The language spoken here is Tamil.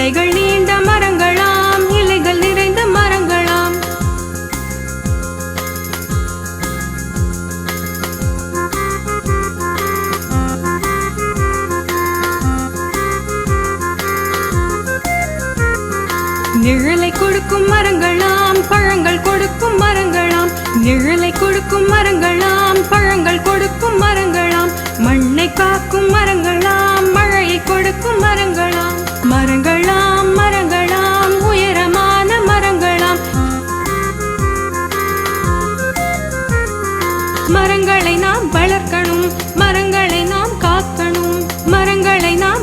இலைகள் நீண்ட மரங்களாம் இலைகள் நிறைந்த மரங்களாம். நிழலை கொடுக்கும் மரங்களாம் பழங்கள் கொடுக்கும் மரங்களாம். நிழலை கொடுக்கும் மரங்களாம் பழங்கள் கொடுக்கும் மரங்களாம். மண்ணை காக்கும் மரங்களாம் மழையை கொடுக்கும் மரங்களாம். மரங்கள் மரங்களை நாம் வளர்க்கணும் மரங்களை நாம் காக்கணும் மரங்களை நாம்